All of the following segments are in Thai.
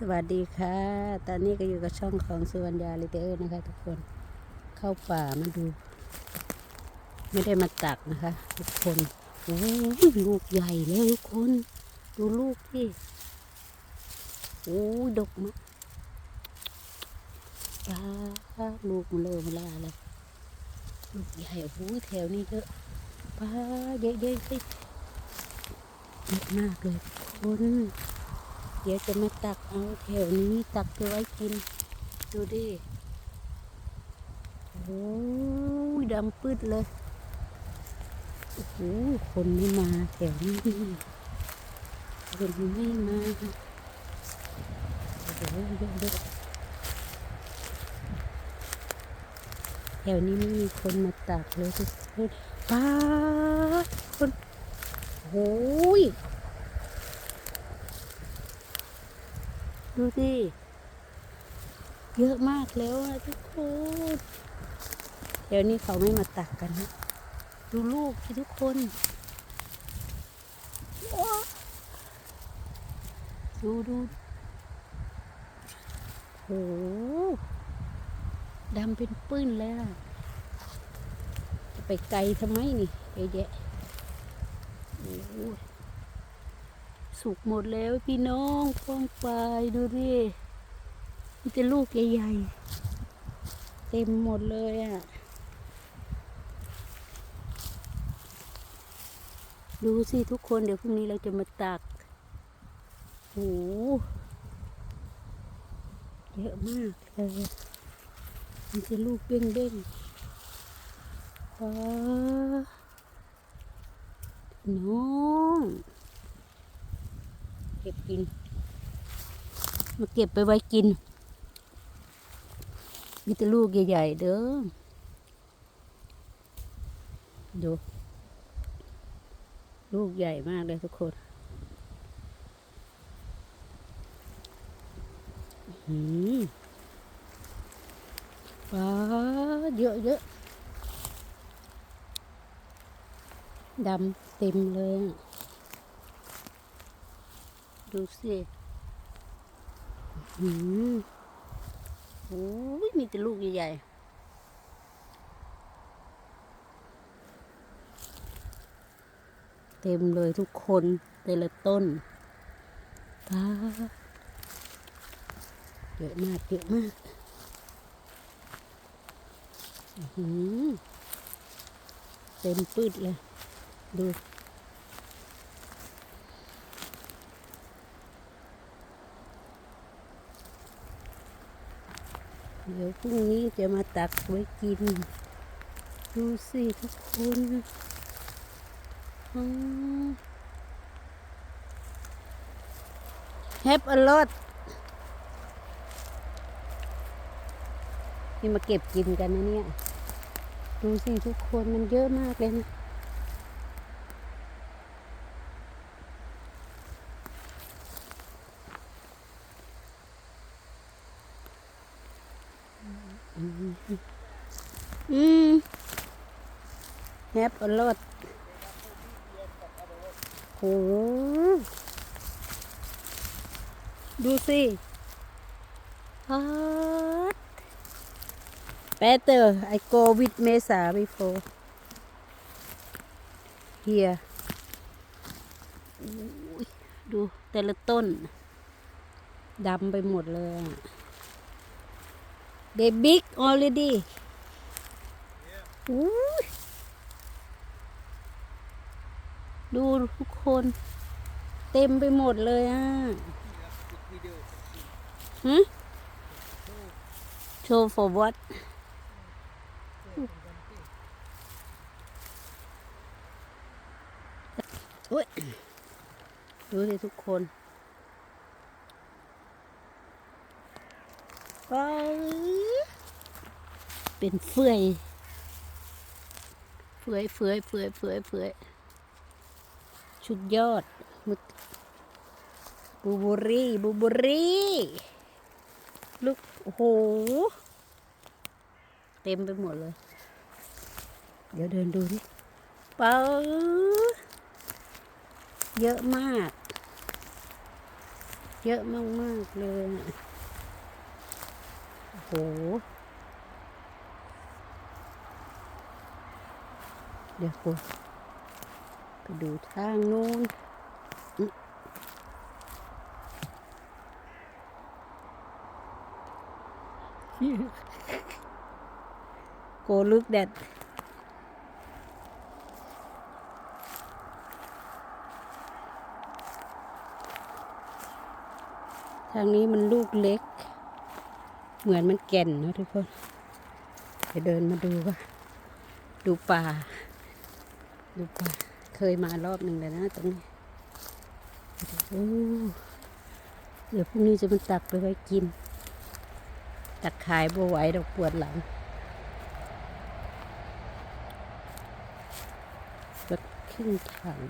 สวัสดีค่ะ ตอนนี้ก็อยู่กับช่องของสุวรรณยาลิเตอร์นะคะ ทุกคน เข้าป่ามาดู ไม่ได้มาตักนะคะ ทุกคนโอ้ยลูกใหญ่แล้วทุกคน ดูลูกที่โอ้ยดกมากป้าลูกมันเริ่มลาเลยลูกใหญ่โอ้ยแถวนี้เยอะป้าเยอะๆเลยเยอะมากเลยทุกคน ดี๋ยวจะมาตักเอาแถวนี้ตักไปไว้กิน ดูดิโอ้ยดำปืดเลยโอ้โหคนไม่มาแถวนี้คนไม่มาโอ้โหเยอะเลยแถวนี้ไม่มีคนมาตักเลยทุกคนป้าคนโอ้ย ดูสิเยอะมากแล้วอะทุกคนเดี๋ยวนี้เขาไม่มาตักกันนะดูลูกทุกคนว้าดูดูโหดำเป็นปื้นเลยอะจะไปไกลทำไมนี่เยอะแยะโอ้โห สุกหมดแล้วพี่น้องฟ้องไปดูดิมีแต่ลูกใหญ่ๆ เต็มหมดเลยอะ ดูสิทุกคนเดี๋ยวพรุ่งนี้เราจะมาตักโอ้โหเยอะมากเลยมันจะลูกเบ้งๆว้าน้อง ก็บกิน มาเก็บไปไว้กิน มีแต่ลูกใหญ่ๆเด้อ ดู ลูกใหญ่มากเลยทุกคนหืมว้าเยอะเยอะดำเต็มเลยอะ ดูสิหืมโอ้ยมีแต่ลูกใหญ่ๆ เต็มเลยทุกคนแต่ละต้นป้าเยอะมากเยอะมากอือเต็มปืดเลย ดู เดี๋ยวพรุ่งนี้จะมาตักไว้กิน ดูสิทุกคน Have a lot นี่มาเก็บกินกันนะเนี่ย ดูสิทุกคนมันเยอะมากเลยนะ อืมแฮปอลอดโหดูสิฮัตเบเตอร์ไอโควิดเมษาไปโฟเฮียดูแต่ละต้นดำไปหมดเลยอะ They big already อู้ยดูทุกคน เต็มไปหมดเลยอะฮะ show for what โอ้ยดูสิทุกคนไป เป็นเฟื่อยเฟื่อยเฟื่อยเฟื่อยเฟื่อยเฟื่อยชุดยอดมุดบูบูรี่บูบูรี่ลูกโอ้โห เต็มไปหมดเลย เดี๋ยวเดินดูดิเป้าเยอะมาก เยอะมาก ๆ เลย โห เดี๋ยวกูไปดูทางนู้นโกลุกแดดทางนี้มันลูกเล็ก เหมือนมันแก่นนะทุกคนไปเดินมาดูว่าดูป่า ดูป่า เคยมารอบหนึ่งแล้วนะตรงนี้โอ้เดี๋ยวพรุ่งนี้จะมันตักไปไว้กิน ตักขายบัวไหวดอกปวดหลังสักครึ่งถัง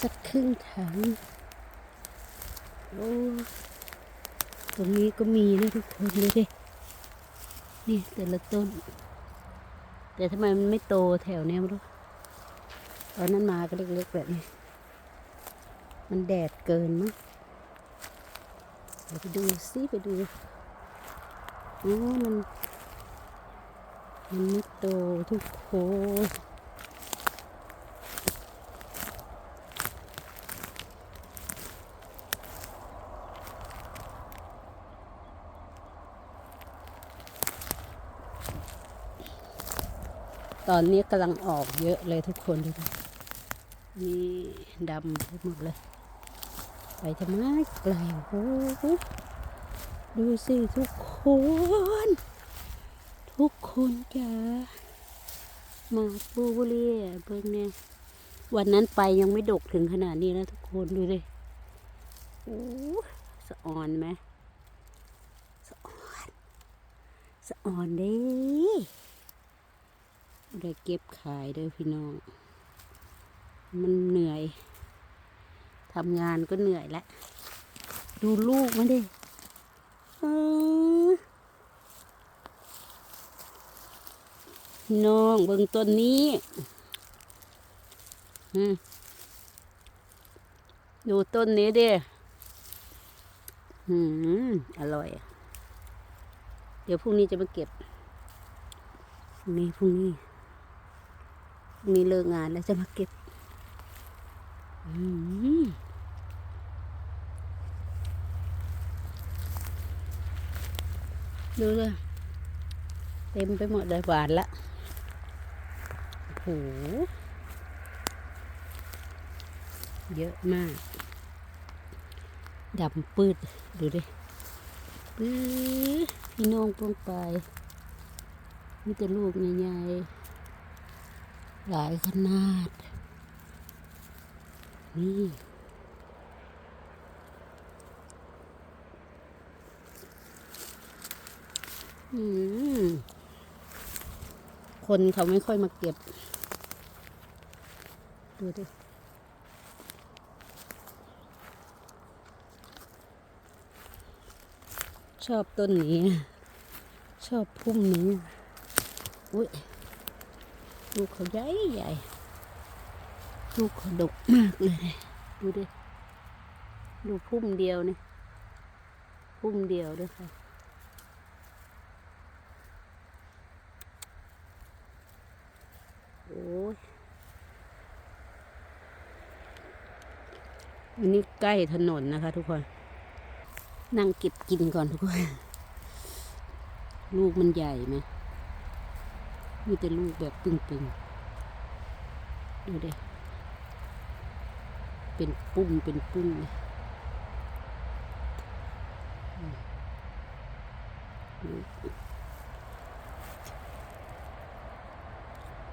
สักครึ่งถังโอ้ ตรงนี้ก็มีนะทุกคนดูดินี่แต่ละต้น แต่ทำไมมันไม่โตแถวเนี้ยไม่รู้ตอนนั้นมาก็เล็กๆแบบนี้ มันแดดเกินมั้งไปดูซิไปดูโอ๋อมันมันไม่โตทุกคน ตอนนี้กำลังออกเยอะเลยทุกคนดูดินี่ดำไปหมดเลย ไปทำไมไกลโอ้โหดูสิทุกคน ทุกคนจ้ามาปูบุรีอะเบิ่งเนี่ยวันนั้นไปยังไม่ดกถึงขนาดนี้นะทุกคนดูดิโอ้สะออนไหมสะออนสะออนด้ ได้เก็บขายเด้อพี่น้อง มันเหนื่อยทำงานก็เหนื่อยแล้วดูลูกมันดิพี่น้องเบิ่งต้นนี้ดูต้นนี้ดิอืมอร่อย เดี๋ยวพรุ่งนี้จะมาเก็บ นี่พรุ่งนี้ งนี้มีเลิกงานแล้วจะมาเก็บดูเลยเต็มไปหมดเลยหวานละโอ้โหเยอะมากดำปืดดูดิปื้พี่น้องปวงไปมีแต่ลูกใหญ่ๆ หลายขนาด นี่คนเขาไม่ค่อยมาเก็บ ดูดิชอบต้นนี้ ชอบพุ่มนี้ อุ้ย ลูกเขาใหญ่ใหญ่ลูกเขาดกมากเลยดูดิดูพุ่มเดียวนี่พุ่มเดียวด้วยค่ะโอ้ยอันนี้ใกล้ถนนนะคะ ทุกคน นั่งเก็บกินก่อนทุกคน ลูกมันใหญ่ไหม มีแต่ลูกแบบปึงๆดูดิเป็นปุ้มเป็นปุ้มเลย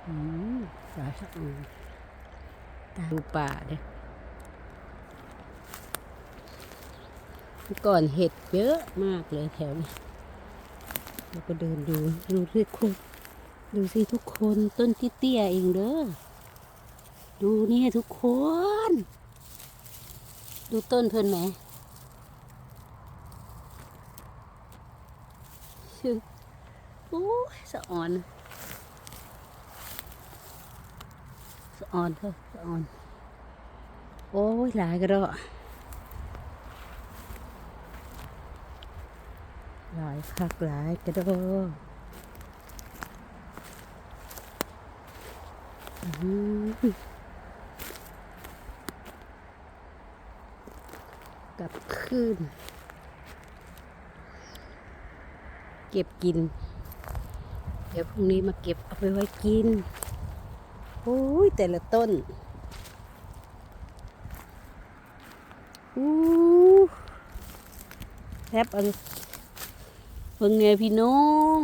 อืมสาสะอืนตาดูป่าเด้เมื่อก่อนเห็ดเยอะมากเลยแถวนี้แล้วก็เดินดูดูทุกคน ดูสิทุกคนต้นที่เตี้ยเองเด้อ ดูนี่ทุกคน ดูต้นเพิ่นไหมโอ้สะออน สะออนเถอะสะออน โอ้ยหลายกระดอหลายพักหลายกระดอ กลับคืนเก็บกิน เดี๋ยวพรุ่งนี้มาเก็บเอาไปไว้กิน โอ้ย แต่ละต้นอู้แทบเอาเพิ่งไงพี่น้อง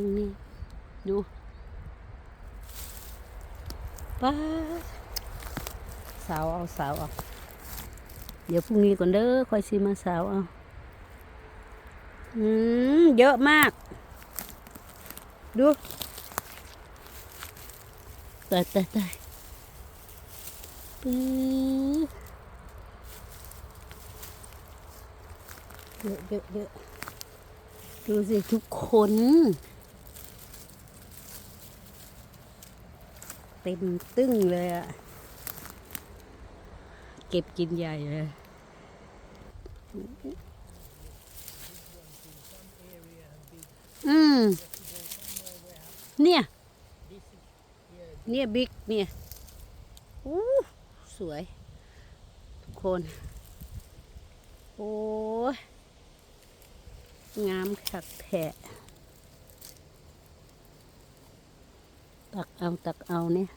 เพิ่งนี่ดูป้าสาวเอาสาวเอาเดี๋ยวพรุ่งนี้ก่อนเด้อค่อยซื้อมาสาวเอาอืมเยอะมาก ดูตายตายตายปื้อเยอะเยอะเยอะดูสิทุกคน เต็มตึ้งเลยอะเก็บกินใหญ่เลยอืมเนี่ย เนี่ยบิ๊กเนี่ยอู้สวย ทุกคน โอ้ยงามขักแผะ ตักเอาตักเอาเนี่ย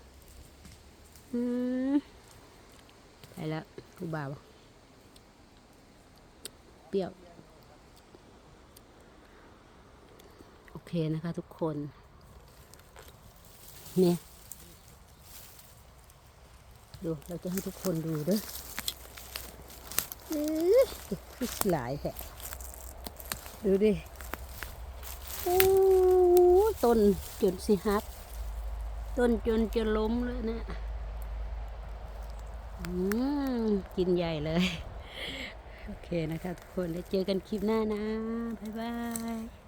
อืมไปแล้วกูบ่าวเปรี้ยว โอเคนะคะทุกคน เนี่ย ดู เราจะให้ทุกคนดูด้วยคือหลายแผะดูดิ โอ้ต้นจนสิฮัก ต้นจนจะล้มเลยนะอืมกินใหญ่เลย โอเคนะคะทุกคน แล้วเจอกันคลิปหน้านะ บ๊ายบาย